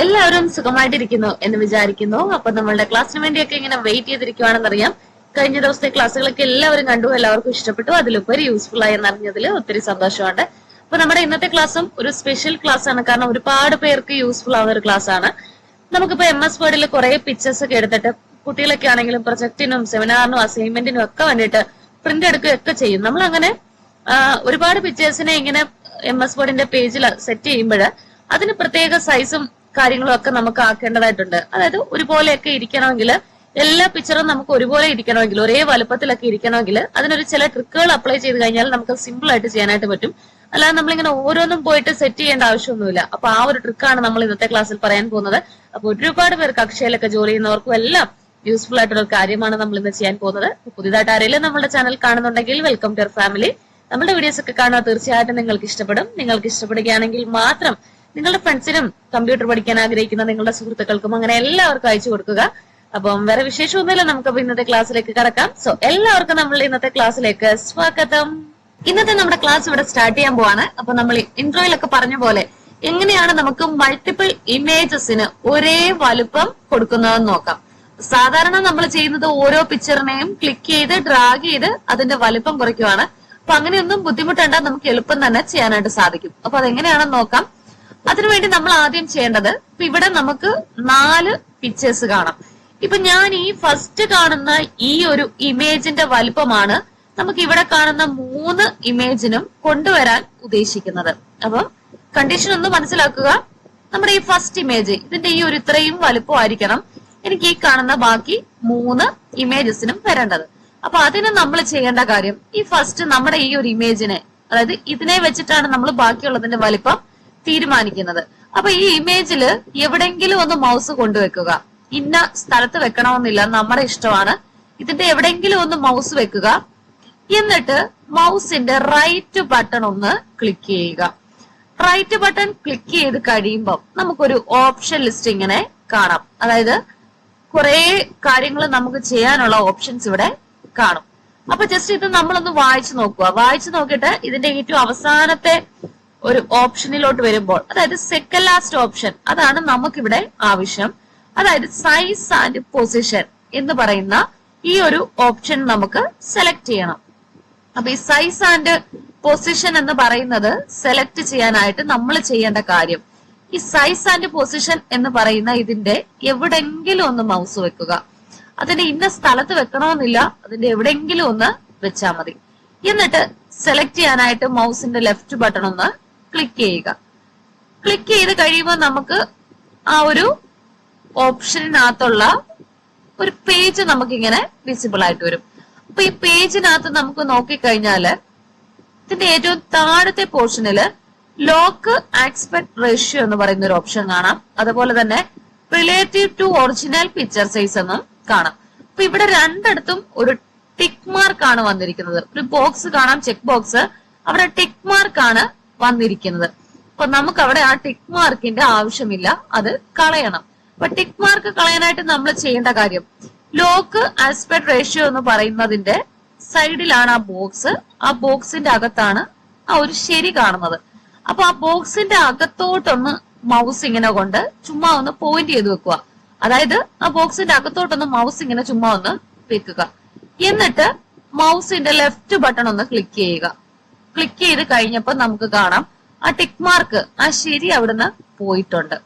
എല്ലാവരും സുഖമായിട്ടിരിക്കുന്നു എന്ന് വിചാരിക്കുന്നു. അപ്പൊ നമ്മളുടെ ക്ലാസ്സിന് വേണ്ടിയൊക്കെ ഇങ്ങനെ വെയിറ്റ് ചെയ്തിരിക്കുവാണെന്നറിയാം. കഴിഞ്ഞ ദിവസത്തെ ക്ലാസ്സുകളൊക്കെ എല്ലാവരും കണ്ടു എല്ലാവർക്കും ഇഷ്ടപ്പെട്ടു. അതിലുപരി യൂസ്ഫുൾ ആയി എന്നറിഞ്ഞതിൽ ഒത്തിരി സന്തോഷമുണ്ട്. അപ്പൊ നമ്മുടെ ഇന്നത്തെ ക്ലാസ്സും ഒരു സ്പെഷ്യൽ ക്ലാസ് ആണ്. കാരണം ഒരുപാട് പേർക്ക് യൂസ്ഫുൾ ആവുന്ന ഒരു ക്ലാസ് ആണ്. നമുക്കിപ്പോ എം എസ് വേർഡിൽ കുറെ പിക്ചേഴ്സ് ഒക്കെ എടുത്തിട്ട് കുട്ടികളൊക്കെ ആണെങ്കിലും പ്രൊജക്ടിനും സെമിനാറിനും അസൈൻമെന്റിനും ഒക്കെ വേണ്ടിയിട്ട് പ്രിന്റ് എടുക്കുകയൊക്കെ ചെയ്യും. നമ്മൾ അങ്ങനെ ഒരുപാട് പിക്ചേഴ്സിനെ ഇങ്ങനെ എം എസ് വേർഡിന്റെ പേജിൽ സെറ്റ് ചെയ്യുമ്പോൾ അതിന് പ്രത്യേക സൈസും കാര്യങ്ങളും ഒക്കെ നമുക്ക് ആക്കേണ്ടതായിട്ടുണ്ട് അതായത് ഒരുപോലെയൊക്കെ ഇരിക്കണമെങ്കിൽ എല്ലാ പിക്ചറും നമുക്ക് ഒരുപോലെ ഇരിക്കണമെങ്കിൽ ഒരേ വലുപ്പത്തിലൊക്കെ ഇരിക്കണമെങ്കിൽ അതിനൊരു ചില ട്രിക്കുകൾ അപ്ലൈ ചെയ്ത് കഴിഞ്ഞാൽ നമുക്ക് സിമ്പിൾ ആയിട്ട് ചെയ്യാനായിട്ട് പറ്റും. അല്ലാതെ നമ്മളിങ്ങനെ ഓരോന്നും പോയിട്ട് സെറ്റ് ചെയ്യേണ്ട ആവശ്യമൊന്നുമില്ല. അപ്പൊ ആ ഒരു ട്രിക്കാണ് നമ്മൾ ഇന്നത്തെ ക്ലാസ്സിൽ പറയാൻ പോകുന്നത്. അപ്പൊ ഒരുപാട് പേർക്ക് അക്ഷയയിലൊക്കെ ജോലി ചെയ്യുന്നവർക്കും എല്ലാം യൂസ്ഫുൾ ആയിട്ടുള്ള കാര്യമാണ് നമ്മൾ ഇന്ന് ചെയ്യാൻ പോകുന്നത്. പുതിയതായിട്ട് ആരെങ്കിലും നമ്മുടെ ചാനൽ കാണുന്നുണ്ടെങ്കിൽ വെൽക്കം ടു ഫാമിലി നമ്മുടെ വീഡിയോസ് ഒക്കെ കാണാൻ തീർച്ചയായിട്ടും നിങ്ങൾക്ക് ഇഷ്ടപ്പെടും. നിങ്ങൾക്ക് ഇഷ്ടപ്പെടുകയാണെങ്കിൽ മാത്രം നിങ്ങളുടെ ഫ്രണ്ട്സിനും കമ്പ്യൂട്ടർ പഠിക്കാൻ ആഗ്രഹിക്കുന്ന നിങ്ങളുടെ സുഹൃത്തുക്കൾക്കും അങ്ങനെ എല്ലാവർക്കും അയച്ചു കൊടുക്കുക. അപ്പം വേറെ വിശേഷമൊന്നുമില്ല. നമുക്ക് ഇന്നത്തെ ക്ലാസ്സിലേക്ക് കടക്കാം. സോ എല്ലാവർക്കും നമ്മൾ ഇന്നത്തെ ക്ലാസ്സിലേക്ക് സ്വാഗതം. ഇന്നത്തെ നമ്മുടെ ക്ലാസ് ഇവിടെ സ്റ്റാർട്ട് ചെയ്യാൻ പോവാണ്. അപ്പൊ നമ്മൾ ഇൻട്രോയിലൊക്കെ പറഞ്ഞ പോലെ എങ്ങനെയാണ് നമുക്ക് മൾട്ടിപ്പിൾ ഇമേജസിന് ഒരേ വലുപ്പം കൊടുക്കുന്നതെന്ന് നോക്കാം. സാധാരണ നമ്മൾ ചെയ്യുന്നത് ഓരോ പിക്ചറിനെയും ക്ലിക്ക് ചെയ്ത് ഡ്രാഗ് ചെയ്ത് അതിന്റെ വലുപ്പം കുറയ്ക്കുവാണ്. അപ്പൊ അങ്ങനെയൊന്നും ബുദ്ധിമുട്ടേണ്ട നമുക്ക് എളുപ്പം തന്നെ ചെയ്യാനായിട്ട് സാധിക്കും. അപ്പൊ അതെങ്ങനെയാണെന്ന് നോക്കാം. അതിനുവേണ്ടി നമ്മൾ ആദ്യം ചെയ്യേണ്ടത് ഇപ്പൊ ഇവിടെ നമുക്ക് നാല് പിക്ചേഴ്സ് കാണാം. ഇപ്പൊ ഞാൻ ഈ ഫസ്റ്റ് കാണുന്ന ഈ ഒരു ഇമേജിന്റെ വലുപ്പമാണ് നമുക്ക് ഇവിടെ കാണുന്ന മൂന്ന് ഇമേജിനും കൊണ്ടുവരാൻ ഉദ്ദേശിക്കുന്നത്. അപ്പം കണ്ടീഷൻ ഒന്ന് മനസ്സിലാക്കുക. നമ്മുടെ ഈ ഫസ്റ്റ് ഇമേജ് ഇതിന്റെ ഈ ഒരു ഇത്രയും വലുപ്പമായിരിക്കണം എനിക്ക് ഈ കാണുന്ന ബാക്കി മൂന്ന് ഇമേജസിനും വരേണ്ടത്. അപ്പൊ അതിന് നമ്മൾ ചെയ്യേണ്ട കാര്യം ഈ ഫസ്റ്റ് നമ്മുടെ ഈ ഒരു ഇമേജിനെ അതായത് ഇതിനെ വെച്ചിട്ടാണ് നമ്മൾ ബാക്കിയുള്ളതിന്റെ വലിപ്പം തീരുമാനിക്കുന്നത്. അപ്പൊ ഈ ഇമേജിൽ എവിടെങ്കിലും ഒന്ന് മൗസ് കൊണ്ടുവെക്കുക. ഇന്ന സ്ഥലത്ത് വെക്കണമെന്നില്ല നമ്മുടെ ഇഷ്ടമാണ്. ഇതിന്റെ എവിടെങ്കിലും ഒന്ന് മൗസ് വെക്കുക. എന്നിട്ട് മൗസിന്റെ റൈറ്റ് ബട്ടൺ ഒന്ന് ക്ലിക്ക് ചെയ്യുക. റൈറ്റ് ബട്ടൺ ക്ലിക്ക് ചെയ്ത് കഴിയുമ്പോൾ നമുക്കൊരു ഓപ്ഷൻ ലിസ്റ്റ് ഇങ്ങനെ കാണാം. അതായത് കുറെ കാര്യങ്ങൾ നമുക്ക് ചെയ്യാനുള്ള ഓപ്ഷൻസ് ഇവിടെ കാണും. അപ്പൊ ജസ്റ്റ് ഇത് നമ്മളൊന്ന് വായിച്ചു നോക്കുക. വായിച്ചു നോക്കിയിട്ട് ഇതിന്റെ ഏറ്റവും അവസാനത്തെ ഒരു ഓപ്ഷനിലോട്ട് വരുമ്പോൾ അതായത് സെക്കൻഡ് ലാസ്റ്റ് ഓപ്ഷൻ അതാണ് നമുക്കിവിടെ ആവശ്യം. അതായത് സൈസ് ആൻഡ് പൊസിഷൻ എന്ന് പറയുന്ന ഈ ഒരു ഓപ്ഷൻ നമുക്ക് സെലക്ട് ചെയ്യണം. അപ്പൊ ഈ സൈസ് ആൻഡ് പൊസിഷൻ എന്ന് പറയുന്നത് സെലക്ട് ചെയ്യാനായിട്ട് നമ്മൾ ചെയ്യേണ്ട കാര്യം. ഈ സൈസ് ആൻഡ് പൊസിഷൻ എന്ന് പറയുന്ന ഇതിന്റെ എവിടെങ്കിലും ഒന്ന് മൗസ് വെക്കുക. അതിന്റെ ഇന്ന സ്ഥലത്ത് വെക്കണമെന്നില്ല അതിന്റെ എവിടെങ്കിലും ഒന്ന് വെച്ചാൽ മതി. എന്നിട്ട് സെലക്ട് ചെയ്യാനായിട്ട് മൗസിന്റെ ലെഫ്റ്റ് ബട്ടൺ ഒന്ന് ക്ലിക്ക് ചെയ്യുക. ക്ലിക്ക് ചെയ്ത് കഴിയുമ്പോൾ നമുക്ക് ആ ഒരു ഓപ്ഷനകത്തുള്ള ഒരു പേജ് നമുക്കിങ്ങനെ വിസിബിൾ ആയിട്ട് വരും. അപ്പൊ ഈ പേജിനകത്ത് നമുക്ക് നോക്കിക്കഴിഞ്ഞാൽ ഇതിന്റെ ഏറ്റവും താഴത്തെ പോർഷനിൽ ലോക്ക് ആക്സ്പെക്ട് റേഷ്യോ എന്ന് പറയുന്ന ഒരു ഓപ്ഷൻ കാണാം. അതുപോലെ തന്നെ relative to original picture size എന്നും കാണാം. അപ്പൊ ഇവിടെ രണ്ടിടത്തും ഒരു ടിക്ക് മാർക്ക് ആണ് വന്നിരിക്കുന്നത്. ഒരു ബോക്സ് കാണാം ചെക്ക് ബോക്സ് അവിടെ ടിക്ക് മാർക്ക് ആണ് വന്നിരിക്കുന്നത്. അപ്പൊ നമുക്ക് അവിടെ ആ ടിക്ക് മാർക്കിന്റെ ആവശ്യമില്ല. അത് കളയണം. അപ്പൊ ടിക്ക് മാർക്ക് കളയാനായിട്ട് നമ്മൾ ചെയ്യേണ്ട കാര്യം ലോക്ക് ആസ്പെക്ട് റേഷ്യോ എന്ന് പറയുന്നതിന്റെ സൈഡിലാണ് ആ ബോക്സ് ആ ബോക്സിന്റെ അകത്താണ് ആ ഒരു ശരി കാണുന്നത്. അപ്പൊ ആ ബോക്സിന്റെ അകത്തോട്ടൊന്ന് മൗസ് ഇങ്ങനെ കൊണ്ട് ചുമ്മാ ഒന്ന് പോയിന്റ് ചെയ്ത് വെക്കുക. അതായത് ആ ബോക്സിന്റെ അകത്തോട്ടൊന്ന് മൗസ് ഇങ്ങനെ ചുമ്മാ ഒന്ന് വെക്കുക. എന്നിട്ട് മൗസിന്റെ ലെഫ്റ്റ് ബട്ടൺ ഒന്ന് ക്ലിക്ക് ചെയ്യുക. ക്ലിക്ക് ചെയ്ത് കഴിഞ്ഞപ്പോൾ നമുക്ക് കാണാം. ആ ടിക്ക് മാർക്ക് ആ ശരി അവിടുന്ന് പോയിട്ടുണ്ട്.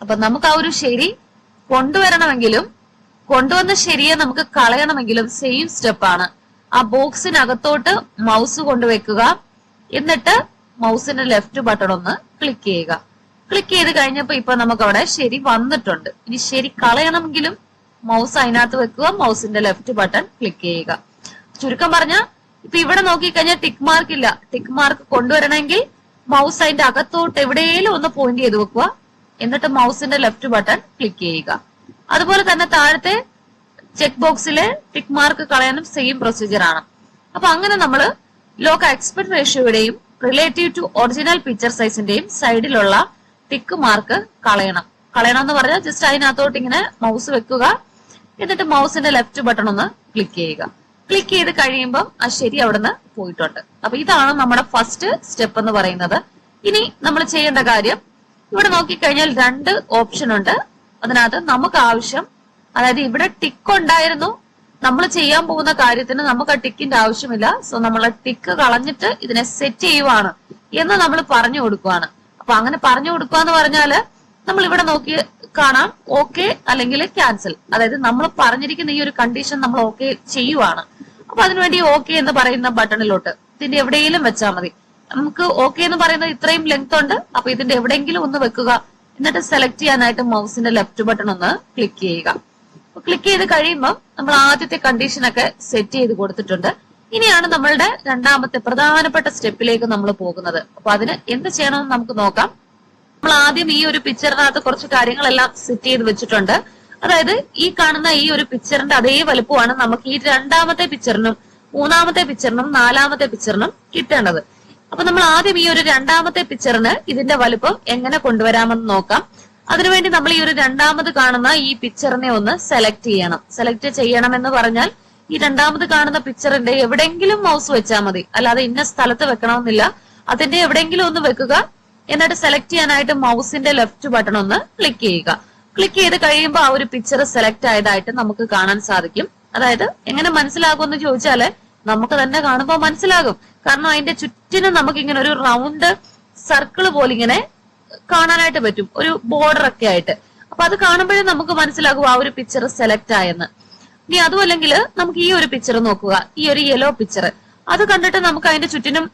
അപ്പൊ നമുക്ക് ആ ഒരു ശരി കൊണ്ടുവരണമെങ്കിലും കൊണ്ടുവന്ന ശരിയെ നമുക്ക് കളയണമെങ്കിലും സെയിം സ്റ്റെപ്പാണ് ആ ബോക്സിനകത്തോട്ട് മൗസ് കൊണ്ടുവെക്കുക. എന്നിട്ട് മൗസിന്റെ ലെഫ്റ്റ് ബട്ടൺ ഒന്ന് ക്ലിക്ക് ചെയ്യുക. ക്ലിക്ക് ചെയ്ത് കഴിഞ്ഞപ്പോൾ ഇപ്പൊ നമുക്ക് അവിടെ ശരി വന്നിട്ടുണ്ട്. ഇനി ശരി കളയണമെങ്കിലും മൗസ് അതിനകത്ത് വെക്കുക മൗസിന്റെ ലെഫ്റ്റ് ബട്ടൺ ക്ലിക്ക് ചെയ്യുക. ചുരുക്കം പറഞ്ഞ ഇപ്പൊ ഇവിടെ നോക്കിക്കഴിഞ്ഞാൽ ടിക്ക് മാർക്ക് ഇല്ല. ടിക്ക് മാർക്ക് കൊണ്ടുവരണമെങ്കിൽ മൗസ് അതിന്റെ അകത്തോട്ട് എവിടെയെങ്കിലും ഒന്ന് പോയിന്റ് ചെയ്ത് വെക്കുക. എന്നിട്ട് മൗസിന്റെ ലെഫ്റ്റ് ബട്ടൺ ക്ലിക്ക് ചെയ്യുക. അതുപോലെ തന്നെ താഴത്തെ ചെക്ക് ബോക്സിൽ ടിക്ക് മാർക്ക് കളയാനും സെയിം പ്രൊസീജിയർ ആണ്. അപ്പൊ അങ്ങനെ നമ്മൾ ലോക്ക് എക്സ്പെക്ട് റേഷ്യോയുടെയും റിലേറ്റീവ് ടു ഒറിജിനൽ പിക്ചർ സൈസിന്റെയും സൈഡിലുള്ള ടിക്ക് മാർക്ക് കളയണം. കളയണം എന്ന് പറഞ്ഞാൽ ജസ്റ്റ് അതിനകത്തോട്ട് ഇങ്ങനെ മൗസ് വെക്കുക. എന്നിട്ട് മൗസിന്റെ ലെഫ്റ്റ് ബട്ടൺ ഒന്ന് ക്ലിക്ക് ചെയ്യുക. ക്ലിക്ക് ചെയ്ത് കഴിയുമ്പോൾ ആ ശരി അവിടുന്ന് പോയിട്ടുണ്ട്. അപ്പൊ ഇതാണ് നമ്മുടെ ഫസ്റ്റ് സ്റ്റെപ്പ് എന്ന് പറയുന്നത്. ഇനി നമ്മൾ ചെയ്യേണ്ട കാര്യം ഇവിടെ നോക്കിക്കഴിഞ്ഞാൽ രണ്ട് ഓപ്ഷൻ ഉണ്ട്. അതിനകത്ത് നമുക്ക് ആവശ്യം അതായത് ഇവിടെ ടിക്ക് ഉണ്ടായിരുന്നു നമ്മൾ ചെയ്യാൻ പോകുന്ന കാര്യത്തിന് നമുക്ക് ആ ടിക്കിന്റെ ആവശ്യമില്ല. സോ നമ്മൾ ടിക്ക് കളഞ്ഞിട്ട് ഇതിനെ സെറ്റ് ചെയ്യുവാണ് എന്ന് നമ്മൾ പറഞ്ഞു കൊടുക്കുവാണ്. അപ്പൊ അങ്ങനെ പറഞ്ഞു കൊടുക്കുക എന്ന് പറഞ്ഞാൽ നമ്മൾ ഇവിടെ നോക്കി കാണാം ഓക്കെ അല്ലെങ്കിൽ ക്യാൻസൽ അതായത് നമ്മൾ പറഞ്ഞിരിക്കുന്ന ഈ ഒരു കണ്ടീഷൻ നമ്മൾ ഓക്കെ ചെയ്യുവാണ്. അപ്പൊ അതിനുവേണ്ടി ഓക്കെ എന്ന് പറയുന്ന ബട്ടണിലോട്ട് ഇതിന്റെ എവിടെയെങ്കിലും വെച്ചാൽ മതി. നമുക്ക് ഓക്കെ എന്ന് പറയുന്നത് ഇത്രയും ലെങ്ത് ഉണ്ട്. അപ്പൊ ഇതിന്റെ എവിടെയെങ്കിലും ഒന്ന് വെക്കുക. എന്നിട്ട് സെലക്ട് ചെയ്യാനായിട്ട് മൗസിന്റെ ലെഫ്റ്റ് ബട്ടൺ ഒന്ന് ക്ലിക്ക് ചെയ്യുക. ക്ലിക്ക് ചെയ്ത് കഴിയുമ്പോൾ നമ്മൾ ആദ്യത്തെ കണ്ടീഷൻ ഒക്കെ സെറ്റ് ചെയ്ത് കൊടുത്തിട്ടുണ്ട്. ഇനിയാണ് നമ്മളുടെ രണ്ടാമത്തെ പ്രധാനപ്പെട്ട സ്റ്റെപ്പിലേക്ക് നമ്മൾ പോകുന്നത്. അപ്പൊ അതിന് എന്ത് ചെയ്യണമെന്ന് നമുക്ക് നോക്കാം. നമ്മൾ ആദ്യം ഈ ഒരു പിക്ചറിനകത്ത് കുറച്ച് കാര്യങ്ങളെല്ലാം സെറ്റ് ചെയ്ത് വെച്ചിട്ടുണ്ട്. അതായത് ഈ കാണുന്ന ഈ ഒരു പിക്ചറിന്റെ അതേ വലുപ്പമാണ് നമുക്ക് ഈ രണ്ടാമത്തെ പിക്ചറിനും മൂന്നാമത്തെ പിക്ചറിനും നാലാമത്തെ പിക്ചറിനും കിട്ടേണ്ടത്. അപ്പൊ നമ്മൾ ആദ്യം ഈ ഒരു രണ്ടാമത്തെ പിക്ചറിന് ഇതിന്റെ വലുപ്പം എങ്ങനെ കൊണ്ടുവരാമെന്ന് നോക്കാം. അതിനുവേണ്ടി നമ്മൾ ഈ ഒരു രണ്ടാമത് കാണുന്ന ഈ പിക്ചറിനെ ഒന്ന് സെലക്ട് ചെയ്യണം. സെലക്ട് ചെയ്യണം എന്ന് പറഞ്ഞാൽ ഈ രണ്ടാമത് കാണുന്ന പിക്ചറിന്റെ എവിടെയെങ്കിലും മൗസ് വെച്ചാൽ മതി. അല്ലാതെ ഇന്ന സ്ഥലത്ത് വെക്കണമെന്നില്ല. അതിന്റെ എവിടെയെങ്കിലും ഒന്ന് വെക്കുക. എന്നിട്ട് സെലക്ട് ചെയ്യാനായിട്ട് മൗസിന്റെ ലെഫ്റ്റ് ബട്ടൺ ഒന്ന് ക്ലിക്ക് ചെയ്യുക. ക്ലിക്ക് ചെയ്ത് കഴിയുമ്പോൾ ആ ഒരു പിക്ചർ സെലക്ട് ആയതായിട്ട് നമുക്ക് കാണാൻ സാധിക്കും. അതായത് എങ്ങനെ മനസ്സിലാകും എന്ന് ചോദിച്ചാൽ നമുക്ക് തന്നെ കാണുമ്പോൾ മനസ്സിലാകും. കാരണം അതിന്റെ ചുറ്റിനും നമുക്ക് ഇങ്ങനെ ഒരു റൗണ്ട് സർക്കിൾ പോലെ ഇങ്ങനെ കാണാനായിട്ട് പറ്റും. ഒരു ബോർഡർ ഒക്കെ ആയിട്ട്. അപ്പൊ അത് കാണുമ്പോഴേ നമുക്ക് മനസ്സിലാകും ആ ഒരു പിക്ചർ സെലക്ട് ആയെന്ന്. ഇനി അതുമല്ലെങ്കിൽ നമുക്ക് ഈ ഒരു പിക്ചർ നോക്കുക. ഈ ഒരു യെല്ലോ പിക്ചർ അത് കണ്ടിട്ട് നമുക്ക് അതിന്റെ ചുറ്റിനും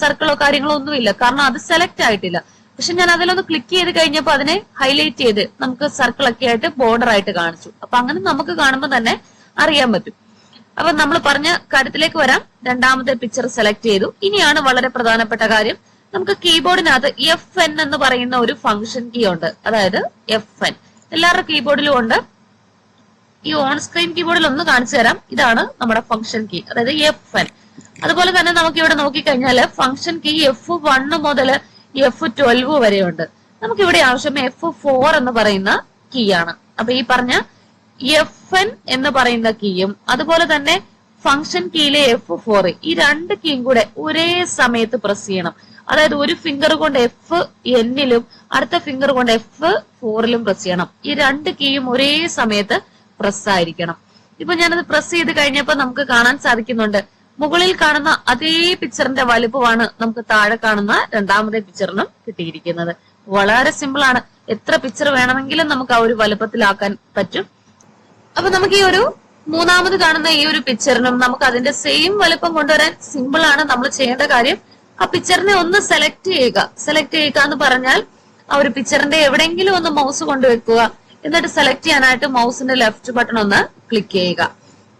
സർക്കിളോ കാര്യങ്ങളോ ഒന്നുമില്ല. കാരണം അത് സെലക്ട് ആയിട്ടില്ല. പക്ഷെ ഞാൻ അതിലൊന്ന് ക്ലിക്ക് ചെയ്ത് കഴിഞ്ഞപ്പോൾ അതിനെ ഹൈലൈറ്റ് ചെയ്ത് നമുക്ക് സർക്കിൾ ഒക്കെ ആയിട്ട് ബോർഡർ ആയിട്ട് കാണിച്ചു. അപ്പൊ അങ്ങനെ നമുക്ക് കാണുമ്പോൾ തന്നെ അറിയാൻ പറ്റും. അപ്പൊ നമ്മൾ പറഞ്ഞ കാര്യത്തിലേക്ക് വരാം. രണ്ടാമത്തെ പിക്ചർ സെലക്ട് ചെയ്തു. ഇനിയാണ് വളരെ പ്രധാനപ്പെട്ട കാര്യം. നമുക്ക് കീബോർഡിനകത്ത് എഫ് എൻ എന്ന് പറയുന്ന ഒരു ഫംഗ്ഷൻ കീ ഉണ്ട്. അതായത് എഫ് എൻ എല്ലാവരുടെ കീബോർഡിലും ഉണ്ട്. ഈ ഓൺ സ്ക്രീൻ കീബോർഡിൽ ഒന്ന് കാണിച്ചു തരാം. ഇതാണ് നമ്മുടെ ഫംഗ്ഷൻ കീ അതായത് എഫ് എൻ അതുപോലെ തന്നെ നമുക്ക് ഇവിടെ നോക്കിക്കഴിഞ്ഞാൽ ഫംഗ്ഷൻ കീ എഫ് വണ് മുതൽ എഫ് ട്വൽവ് വരെയുണ്ട്. നമുക്ക് ഇവിടെ ആവശ്യം എഫ് ഫോർ എന്ന് പറയുന്ന കീ ആണ്. അപ്പൊ ഈ പറഞ്ഞ എഫ് എൻ എന്ന് പറയുന്ന കീയും അതുപോലെ തന്നെ ഫംഗ്ഷൻ കീയിലെ എഫ് ഫോർ ഈ രണ്ട് കീയും കൂടെ ഒരേ സമയത്ത് പ്രസ് ചെയ്യണം. അതായത് ഒരു ഫിംഗർ കൊണ്ട് എഫ് എന്നിലും അടുത്ത ഫിംഗർ കൊണ്ട് എഫ് ഫോറിലും പ്രസ് ചെയ്യണം. ഈ രണ്ട് കീയും ഒരേ സമയത്ത് പ്രസ് ആയിരിക്കണം. ഇപ്പൊ ഞാനത് പ്രസ് ചെയ്ത് കഴിഞ്ഞപ്പോ നമുക്ക് കാണാൻ സാധിക്കുന്നുണ്ട്. മുകളിൽ കാണുന്ന അതേ പിക്ചറിന്റെ വലുപ്പമാണ് നമുക്ക് താഴെ കാണുന്ന രണ്ടാമത്തെ പിക്ചറിനും കിട്ടിയിരിക്കുന്നത്. വളരെ സിമ്പിൾ ആണ്. എത്ര പിക്ചർ വേണമെങ്കിലും നമുക്ക് ആ ഒരു വലുപ്പത്തിലാക്കാൻ പറ്റും. അപ്പൊ നമുക്ക് ഈ ഒരു മൂന്നാമത് കാണുന്ന ഈ ഒരു പിക്ചറിനും നമുക്ക് അതിന്റെ സെയിം വലുപ്പം കൊണ്ടുവരാൻ സിമ്പിൾ ആണ് നമ്മൾ ചെയ്യേണ്ട കാര്യം. ആ പിക്ചറിനെ ഒന്ന് സെലക്ട് ചെയ്യുക. സെലക്ട് ചെയ്യുക എന്ന് പറഞ്ഞാൽ ആ ഒരു പിക്ചറിന്റെ എവിടെയെങ്കിലും ഒന്ന് മൗസ് കൊണ്ടുവെക്കുക എന്നിട്ട് സെലക്ട് ചെയ്യാനായിട്ട് മൗസിന്റെ ലെഫ്റ്റ് ബട്ടൺ ഒന്ന് ക്ലിക്ക് ചെയ്യുക.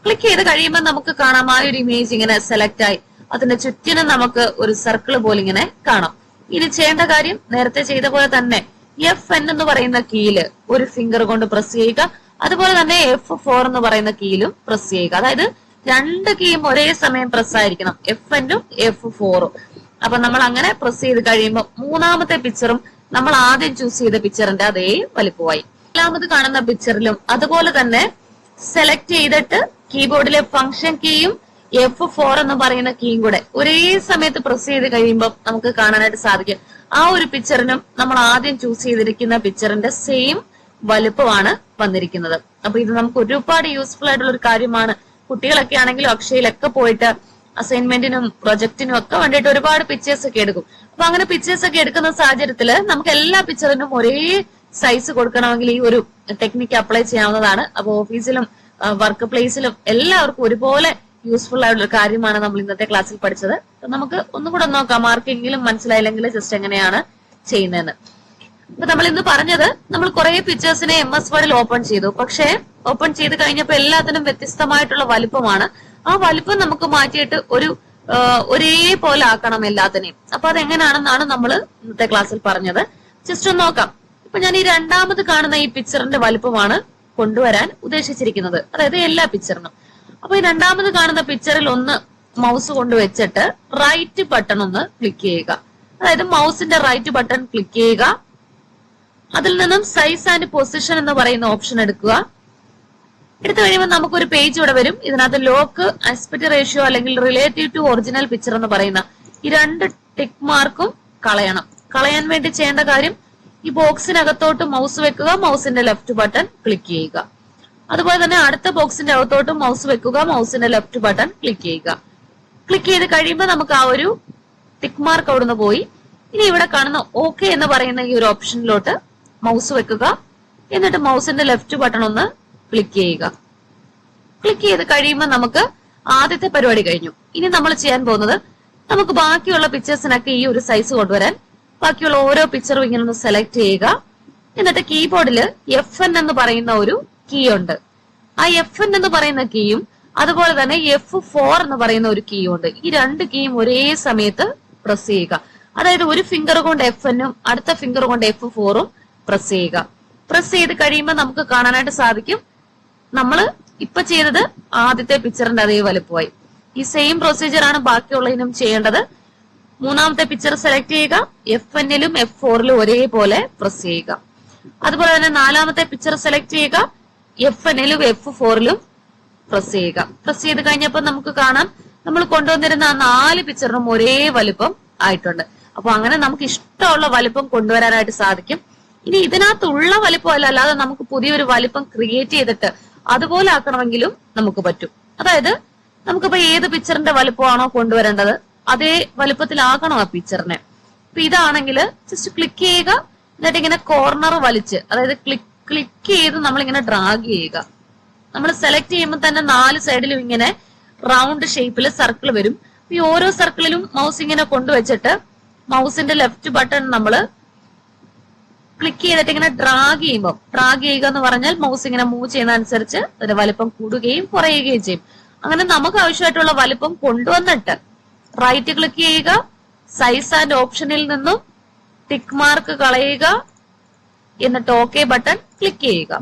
ക്ലിക്ക് ചെയ്ത് കഴിയുമ്പോൾ നമുക്ക് കാണാം ആ ഒരു ഇമേജ് ഇങ്ങനെ സെലക്ട് ആയി. അതിന്റെ ചുറ്റിനും നമുക്ക് ഒരു സർക്കിൾ പോലെ ഇങ്ങനെ കാണാം. ഇനി ചെയ്യേണ്ട കാര്യം നേരത്തെ ചെയ്ത പോലെ തന്നെ എഫ് എൻ എന്ന് പറയുന്ന കീൽ ഒരു ഫിംഗർ കൊണ്ട് പ്രസ് ചെയ്യുക. അതുപോലെ തന്നെ എഫ് ഫോർ എന്ന് പറയുന്ന കീലും പ്രസ് ചെയ്യുക. അതായത് രണ്ട് കീയും ഒരേ സമയം പ്രസ് ആയിരിക്കണം. എഫ് എന്നും എഫ് ഫോറും അപ്പൊ നമ്മൾ അങ്ങനെ പ്രസ് ചെയ്ത് കഴിയുമ്പോൾ മൂന്നാമത്തെ പിക്ചറും നമ്മൾ ആദ്യം ചൂസ് ചെയ്ത പിക്ചറിന്റെ അതേ വലിപ്പമായി. നാലാമത് കാണുന്ന പിക്ചറിലും അതുപോലെ തന്നെ സെലക്ട് ചെയ്തിട്ട് കീബോർഡിലെ ഫംഗ്ഷൻ കീയും എഫ് ഫോർ എന്ന് പറയുന്ന കീയും കൂടെ ഒരേ സമയത്ത് പ്രസ് ചെയ്ത് കഴിയുമ്പോൾ നമുക്ക് കാണാനായിട്ട് സാധിക്കും. ആ ഒരു പിക്ചറിനും നമ്മൾ ആദ്യം ചൂസ് ചെയ്തിരിക്കുന്ന പിക്ചറിന്റെ സെയിം വലുപ്പമാണ് വന്നിരിക്കുന്നത്. അപ്പൊ ഇത് നമുക്ക് ഒരുപാട് യൂസ്ഫുൾ ആയിട്ടുള്ള ഒരു കാര്യമാണ്. കുട്ടികളൊക്കെ ആണെങ്കിലും അക്ഷയയിലൊക്കെ പോയിട്ട് അസൈൻമെന്റിനും പ്രൊജക്ടിനും ഒക്കെ വേണ്ടിയിട്ട് ഒരുപാട് പിക്ചേഴ്സ് ഒക്കെ എടുക്കും. അപ്പൊ അങ്ങനെ പിക്ചേഴ്സ് ഒക്കെ എടുക്കുന്ന സാഹചര്യത്തിൽ നമുക്ക് എല്ലാ പിക്ചറിനും ഒരേ സൈസ് കൊടുക്കണമെങ്കിൽ ഈ ഒരു ടെക്നിക്ക് അപ്ലൈ ചെയ്യാവുന്നതാണ്. അപ്പൊ ഓഫീസിലും വർക്ക് പ്ലേസിലും എല്ലാവർക്കും ഒരുപോലെ യൂസ്ഫുൾ ആയിട്ടുള്ള കാര്യമാണ് നമ്മൾ ഇന്നത്തെ ക്ലാസ്സിൽ പഠിച്ചത്. നമുക്ക് ഒന്നുകൂടെ നോക്കാം ആർക്കെങ്കിലും മനസ്സിലായില്ലെങ്കിൽ ജസ്റ്റ് എങ്ങനെയാണ് ചെയ്യുന്നതെന്ന്. അപ്പൊ നമ്മൾ ഇന്ന് പറഞ്ഞത് നമ്മൾ കുറെ പിക്ചേഴ്സിനെ എം എസ് വേർഡിൽ ഓപ്പൺ ചെയ്തു. പക്ഷേ ഓപ്പൺ ചെയ്ത് കഴിഞ്ഞപ്പോൾ എല്ലാത്തിനും വ്യത്യസ്തമായിട്ടുള്ള വലുപ്പമാണ്. ആ വലുപ്പം നമുക്ക് മാറ്റിയിട്ട് ഒരു ഒരേ ഒരേപോലെ ആക്കണം എല്ലാത്തിനെയും. അപ്പൊ അതെങ്ങനെയാണെന്നാണ് നമ്മൾ ഇന്നത്തെ ക്ലാസ്സിൽ പറഞ്ഞത്. ജസ്റ്റ് ഒന്ന് നോക്കാം. ഇപ്പൊ ഞാൻ ഈ രണ്ടാമത് കാണുന്ന ഈ പിക്ചറിന്റെ വലുപ്പമാണ്. കൊണ്ടുവരാൻ ഉദ്ദേശിച്ചിരിക്കുന്നത്. അതായത് എല്ലാ പിക്ചറിനും അപ്പൊ ഈ രണ്ടാമത് കാണുന്ന പിക്ചറിൽ ഒന്ന് മൗസ് കൊണ്ട് വെച്ചിട്ട് റൈറ്റ് ബട്ടൺ ഒന്ന് ക്ലിക്ക് ചെയ്യുക. അതായത് മൗസിന്റെ റൈറ്റ് ബട്ടൺ ക്ലിക്ക് ചെയ്യുക. അതിൽ നിന്നും സൈസ് ആൻഡ് പൊസിഷൻ എന്ന് പറയുന്ന ഓപ്ഷൻ എടുക്കുക. എടുത്തു കഴിയുമ്പോൾ നമുക്ക് ഒരു പേജ് ഇവിടെ വരും. ഇതിനകത്ത് ലോക്ക് ആസ്പെക്ട് റേഷ്യോ അല്ലെങ്കിൽ റിലേറ്റീവ് ടു ഒറിജിനൽ പിക്ചർ എന്ന് പറയുന്ന ഈ രണ്ട് ടിക്ക് മാർക്കും കളയണം. കളയാൻ വേണ്ടി ചെയ്യേണ്ട കാര്യം ഈ ബോക്സിനകത്തോട്ട് മൗസ് വെക്കുക മൗസിന്റെ ലെഫ്റ്റ് ബട്ടൺ ക്ലിക്ക് ചെയ്യുക. അതുപോലെ തന്നെ അടുത്ത ബോക്സിന്റെ അകത്തോട്ട് മൗസ് വെക്കുക മൗസിന്റെ ലെഫ്റ്റ് ബട്ടൺ ക്ലിക്ക് ചെയ്യുക. ക്ലിക്ക് ചെയ്ത് കഴിയുമ്പോൾ നമുക്ക് ആ ഒരു ടിക്ക് മാർക്ക് അവിടുന്ന് പോയി. ഇനി ഇവിടെ കാണുന്ന ഓക്കെ എന്ന് പറയുന്ന ഈ ഒരു ഓപ്ഷനിലോട്ട് മൗസ് വെക്കുക. എന്നിട്ട് മൗസിന്റെ ലെഫ്റ്റ് ബട്ടൺ ഒന്ന് ക്ലിക്ക് ചെയ്യുക. ക്ലിക്ക് ചെയ്ത് കഴിയുമ്പോൾ നമുക്ക് ആദ്യത്തെ പരിപാടി കഴിഞ്ഞു. ഇനി നമ്മൾ ചെയ്യാൻ പോകുന്നത് നമുക്ക് ബാക്കിയുള്ള പിക്ചേഴ്സിനൊക്കെ ഈ ഒരു സൈസ് കൊണ്ടുവരാൻ ബാക്കിയുള്ള ഓരോ പിക്ചറും ഇങ്ങനെ ഒന്ന് സെലക്ട് ചെയ്യുക. എന്നിട്ട് കീബോർഡിൽ എഫ് എൻ എന്ന് പറയുന്ന ഒരു കീ ഉണ്ട്. ആ എഫ് എൻ എന്ന് പറയുന്ന കീയും അതുപോലെ തന്നെ എഫ് ഫോർ എന്ന് പറയുന്ന ഒരു കീ ഉണ്ട്. ഈ രണ്ട് കീയും ഒരേ സമയത്ത് പ്രസ് ചെയ്യുക. അതായത് ഒരു ഫിംഗർ കൊണ്ട് എഫ് എന്നും അടുത്ത ഫിംഗർ കൊണ്ട് എഫ് ഫോറും പ്രസ് ചെയ്യുക. പ്രസ് ചെയ്ത് കഴിയുമ്പോൾ നമുക്ക് കാണാനായിട്ട് സാധിക്കും. നമ്മൾ ഇപ്പൊ ചെയ്തത് ആദ്യത്തെ പിക്ചറിന്റെ അതേ വലുപ്പമായി ഈ സെയിം പ്രൊസീജിയർ ആണ് ബാക്കിയുള്ളതിനും ചെയ്യേണ്ടത്. മൂന്നാമത്തെ പിക്ചർ സെലക്ട് ചെയ്യുക. എഫ് എന്നിലും എഫ് ഫോറിലും ഒരേപോലെ പ്രസ് ചെയ്യുക. അതുപോലെ തന്നെ നാലാമത്തെ പിക്ചർ സെലക്ട് ചെയ്യുക. എഫ് എന്നിലും എഫ് ഫോറിലും പ്രസ് ചെയ്യുക. പ്രസ് ചെയ്ത് കഴിഞ്ഞപ്പോൾ നമുക്ക് കാണാം നമ്മൾ കൊണ്ടുവന്നിരുന്ന ആ നാല് പിക്ചറിനും ഒരേ വലുപ്പം ആയിട്ടുണ്ട്. അപ്പൊ അങ്ങനെ നമുക്ക് ഇഷ്ടമുള്ള വലുപ്പം കൊണ്ടുവരാനായിട്ട് സാധിക്കും. ഇനി ഇതിനകത്തുള്ള വലുപ്പം അല്ല അല്ലാതെ നമുക്ക് പുതിയൊരു വലുപ്പം ക്രിയേറ്റ് ചെയ്തിട്ട് അതുപോലെ ആക്കണമെങ്കിലും നമുക്ക് പറ്റും. അതായത് നമുക്കിപ്പോ ഏത് പിക്ചറിന്റെ വലുപ്പമാണോ കൊണ്ടുവരേണ്ടത്? അതേ വലുപ്പത്തിലാക്കണം ആ പിക്ചറിനെ അപ്പൊ ഇതാണെങ്കിൽ ജസ്റ്റ് ക്ലിക്ക് ചെയ്യുക എന്നിട്ട് ഇങ്ങനെ കോർണർ വലിച്ച് അതായത് ക്ലിക്ക് ക്ലിക്ക് ചെയ്ത് നമ്മൾ ഇങ്ങനെ ഡ്രാഗ് ചെയ്യുക. നമ്മൾ സെലക്ട് ചെയ്യുമ്പോൾ തന്നെ നാല് സൈഡിലും ഇങ്ങനെ റൗണ്ട് ഷേപ്പിൽ സർക്കിൾ വരും. ഈ ഓരോ സർക്കിളിലും മൗസ് ഇങ്ങനെ കൊണ്ടുവച്ചിട്ട് മൗസിന്റെ ലെഫ്റ്റ് ബട്ടൺ നമ്മൾ ക്ലിക്ക് ചെയ്തിട്ട് ഇങ്ങനെ ഡ്രാഗ് ചെയ്യുമ്പോൾ ഡ്രാഗ് ചെയ്യുക എന്ന് പറഞ്ഞാൽ മൗസ് ഇങ്ങനെ മൂവ് ചെയ്യുന്ന അനുസരിച്ച് അതിന്റെ വലിപ്പം കൂടുകയും കുറയുകയും ചെയ്യും. അങ്ങനെ നമുക്ക് ആവശ്യമായിട്ടുള്ള വലിപ്പം കൊണ്ടുവന്നിട്ട് റൈറ്റ് ക്ലിക്ക് ചെയ്യുക. സൈസ് ആൻഡ് ഓപ്ഷനിൽ നിന്നും ടിക്ക് മാർക്ക് കളയുക. എന്നിട്ട് ഓക്കെ ബട്ടൺ ക്ലിക്ക് ചെയ്യുക.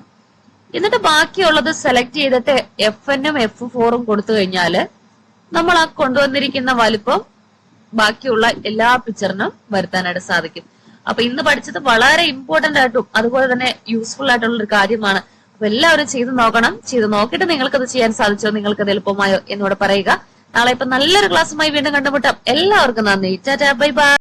എന്നിട്ട് ബാക്കിയുള്ളത് സെലക്ട് ചെയ്തിട്ട് എഫ് എന്നും എഫ് ഫോറും കൊടുത്തു കഴിഞ്ഞാൽ നമ്മൾ ആ കൊണ്ടുവന്നിരിക്കുന്ന വലുപ്പം ബാക്കിയുള്ള എല്ലാ പിക്ചറിനും വരുത്താനായിട്ട് സാധിക്കും. അപ്പൊ ഇന്ന് പഠിച്ചത് വളരെ ഇമ്പോർട്ടന്റ് ആയിട്ടും അതുപോലെ തന്നെ യൂസ്ഫുൾ ആയിട്ടുള്ള ഒരു കാര്യമാണ്. അപ്പൊ എല്ലാവരും ചെയ്തു നോക്കണം. ചെയ്ത് നോക്കിയിട്ട് നിങ്ങൾക്കത് ചെയ്യാൻ സാധിച്ചോ നിങ്ങൾക്കത് എളുപ്പമായോ എന്നോട് പറയുക. നാളെ ഇപ്പൊ നല്ലൊരു ക്ലാസ്സുമായി വീണ്ടും കണ്ടുമുട്ടാം. എല്ലാവർക്കും നന്ദി. Tata bye bye.